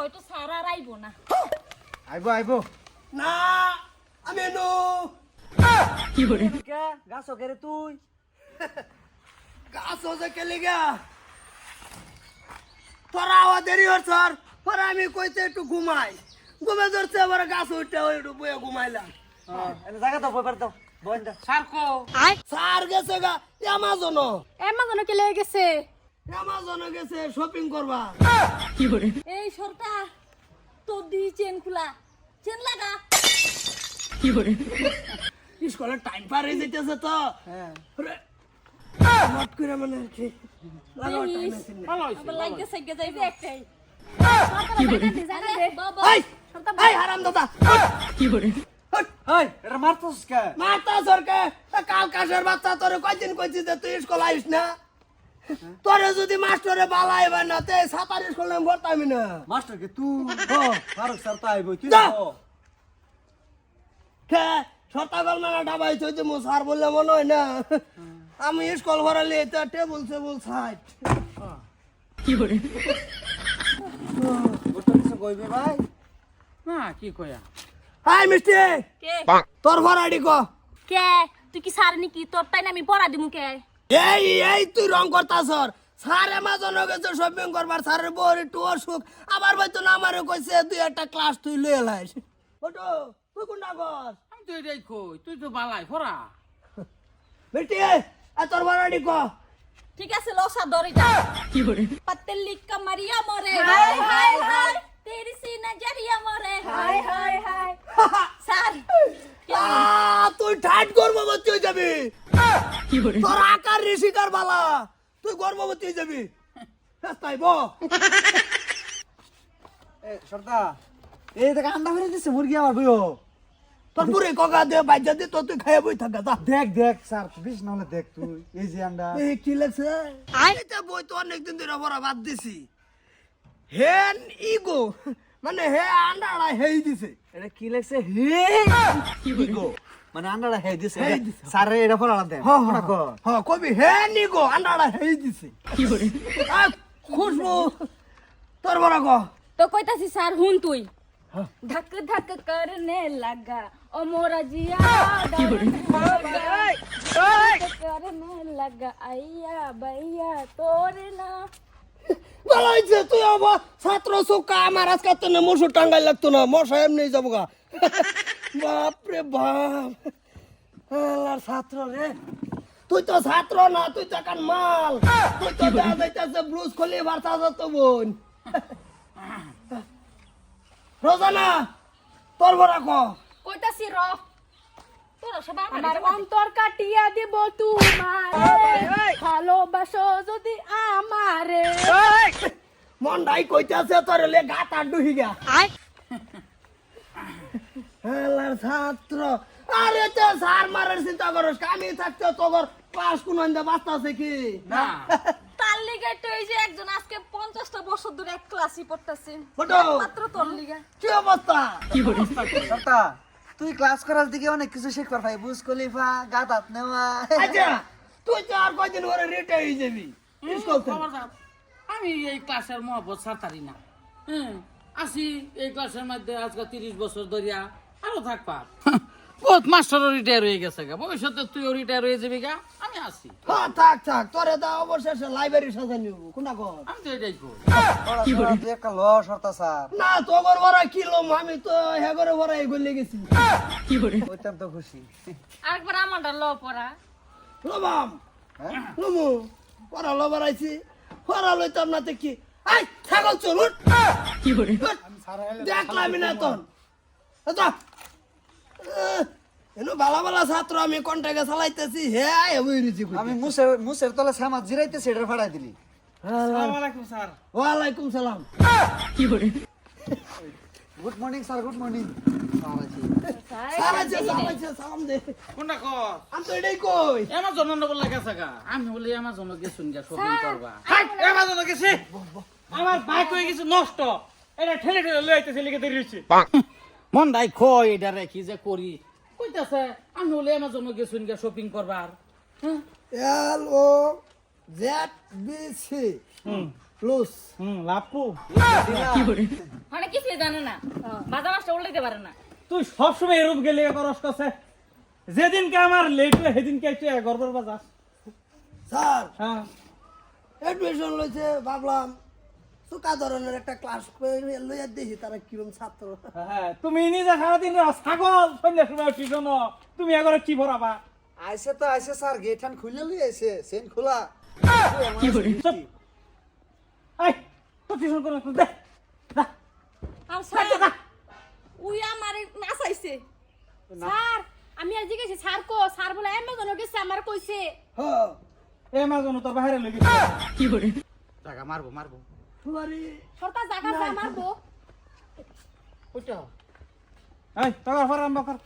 হয়তো সারা আর আইবো না। আইব আইব। না আমি নো কে গাছ কেরে তুই? গাছ হচ্ছে কেলে গা তোরা আওয়া দেরি হর স্যার। পরে আমি কইতে একটু ঘুমাই। ঘুমে ধরছে আবার গাছ উঠতে ওই একটু বয়ে ঘুমাইলাম। জায়গা দাও বইবার দাও। বইন দাও সারকো স্যার গেছে গা অ্যামাজন এমাজন কে লেগে গেছে। অ্যামাজন গেছে শপিং করবা। এই সরটা তোর দি চেন খোলা। চেন লাগা। স্কুলে টাইম পার হয়ে যেতেছে তো। হ্যাঁ। করে মানে কি? লাগাও টাইম আছে না। ভালো হয়েছে আবার লাগে সাইকে যাইবে। একটাই বাবা। এই এই হারাম দাদা। এই এটা মারছস কে? কাল কাশের বাচ্চা তোরে কয়দিন কইছি যে তুই স্কুল আইস না? তোরে যদি মাস্টারে বালা আইবে না তে সাতার স্কুল নাম ভরতামি না। মাস্টার কে তুই ফারুক স্যার তো আইব তুই যা। কে? সতাগল মেলা ডাবাই থইতে মো স্যার বললে মনে হয় না? আমি স্কুল ভরালি এটা টেবুল টেবুল সাইড। ওটা কিছু কইবে ভাই? না কি কয়া? হাই মিষ্টি! কে? তোর ভরাডি ক? কে? তুই কি সার নাকি? তোর তাই না আমি পড়া দিমু কে? এই এই তুই রং করতা সর স্যার এমাজনও গেছে শপিং করবার স্যারের বউর একটু অসুখ। আবার হয়তো না আমারও কইছে দুই একটা ক্লাস তুই লয়ে লাইস ওটো তুই কোন নাগর আমি তো কই তুই তো বালাই ফরা। বেটি আ তোর বাড়ি ক। ঠিক আছে লসা দড়িটা। কি করে পাতে লিখকা মারিয়া মরে। হাই হাই হাই তেরি সি নজরিয়া মরে। হাই হাই হাই স্যার তুই ঠাট করব তুই যাবি। তোর আকার ঋষিকার বালা? তুই গর্ভবতী হয়ে যাবি। তাই ব। সর্দা এই দেখ আন্ডা ফেলে দিছে মুরগি আমার বইও তোর পুরে কগা দে বাইজা দে তো তুই খাইয়ে বই থাকা যা। দেখ দেখ স্যার বিশ নাহলে দেখ তুই এই যে আন্ডা। এই কি লাগছে এটা বই তো অনেকদিন ধরে বড় বাদ দিছি। হেন ইগো মানে হে আন্ডাড়া হেই দিছে। এটা কি লাগছে হে? ইগো। মানে আন্ডাটা হেই দিছে সারে এটা ফল আলাদা হ্যাঁ হ্যাঁ, হ্যাঁ কবি হে নি গো আন্ডাটা হেই দিছে। কি করে খুশবু তোর বড় গো। তো কইতাছি স্যার হুন তুই। হ্যাঁ। ধক ধক করনে লাগা ও মোরা জিয়া কি করে করনে লাগা আইয়া বাইয়া তোর না। ভালো তুই আবার ছাত্র সুকা আমার আজকে তো না মশুর টাঙ্গাই লাগতো না, মশা এমনি যাব গা বাপ। রে বাপ আল্লাহর ছাত্র রে। তুই তো ছাত্র না, তুই তো এখন মাল। তুই তো দেখা যাইতেছে, ব্লুজ খুলি বার্তা যত বোন। রোজানা, তোর বড় কইতাছি, র। আমার অন্তর কাটিয়া দিব তোমারে ভালোবাসো যদি আমারে। মন্ডাই কইতাছে তোর লে গাত আর ডুহি গা। আল্লাহর ছাত্র। আরে তো সার মারার চিন্তা করস আমি থাকতে তোর পাস কোন আন্দা বাস্তা আছে কি? না। তার লিগে তো এই যে একজন আজকে পঞ্চাশটা বছর ধরে এক ক্লাসই পড়তেছে। ফটো মাত্র তোর লিগে। কি অবস্থা? সর্দা তুই ক্লাস করার দিকে অনেক কিছু শিখবার ভাই বুঝ কলিফা গাত হাত নেওয়া। আচ্ছা তুই তো আর কয়দিন পরে রিটায়ার হয়ে যাবি? স্কুল থেকে। আমি এই ক্লাসের মহব্বত ছাড়তারি না। হ্যাঁ আসি এই ক্লাসের মধ্যে আজকে তিরিশ বছর ধরিয়া আরও থাকবা। বহুত মাস্টারও রিটায়ার হয়ে গেছে গা। ভবিষ্যতে তুইও রিটায়ার হয়ে যাবি গা। আসি হ্যাঁ থাক থাক তোরে তো অবশেষে লাইব্রেরি সাজানি হব কোনটা কর? আমি তো এটাই কই তুই একটা ল সর্তা স্যার। না তোর বড় কিলো আমি তো হেগরে বড় এগুলি গেছি। ওইটাম তো খুশি। আরেকবার আমারটা ল পড়া। লবাম। হ্যাঁ? লমু পড়া লবার আইছি পড়া লইতাম না তে কি? আই ছাগল চলুন দেখলাম না তন আচ্ছা এনো বালা বালা ছাত্র আমি কন্টাকে চালাইতেছি হে এবই রুচি আমি মুসের মুসের তলে সামা জিরাইতে সেটা ফাড়াই দিলি। স্যার। ওয়ালাইকুম সালাম। Good morning sir good morning সারাইছে সারাইছে দে। কোনটা কর? তো এটাই কই। আমার গেছে? বাইক হয়ে গেছে নষ্ট। এটা ঠেলে ঠেলে লই আইতেছে লিখে দেরি মন দাই কই এটা রেখি যে করি? কইতাছে আমি বলি আমার জন্য গেছুন গা শপিং করবার। হ্যাঁ? L O Z B C loose. হুম লাপু। হাই কিছুই জানে না। বাজা মাছটা উল্টাইতে পারে না। তুই সবসময় এরূপ গেলে করস কছে। যেদিনকে আমার লেট হয় সেদিনকে তুই গর্বর বাজাস। স্যার হ্যাঁ। এডমিশন লইছে ভাবলাম সুকা ধরনের একটা ক্লাস লইয়া দেখি তারা কিরম ছাত্র। হ্যাঁ তুমি নিজে সারাদিন রাও, সন্ধ্যা সময় টিউশন তুমি এগারো কি ভরাবা আইসে তো আইসে স্যার গেট হ্যান্ড খুলে লই আইসে সেন খোলা। চুপ। আই তো টিউশন করে দে যা। আর স্যার উই আমারে নাচাইছে স্যার আমি আজ গেছি স্যার কো? স্যার বলে অ্যামাজনে গেছে আমার কইছে। হ্যাঁ। এ মাজন তোর বাইরে লেগেছে কি করে? টাকা মারবো মারবো। তোমারই সরকার জায়গা যা মারবো এই টাকা ফরাম বাকর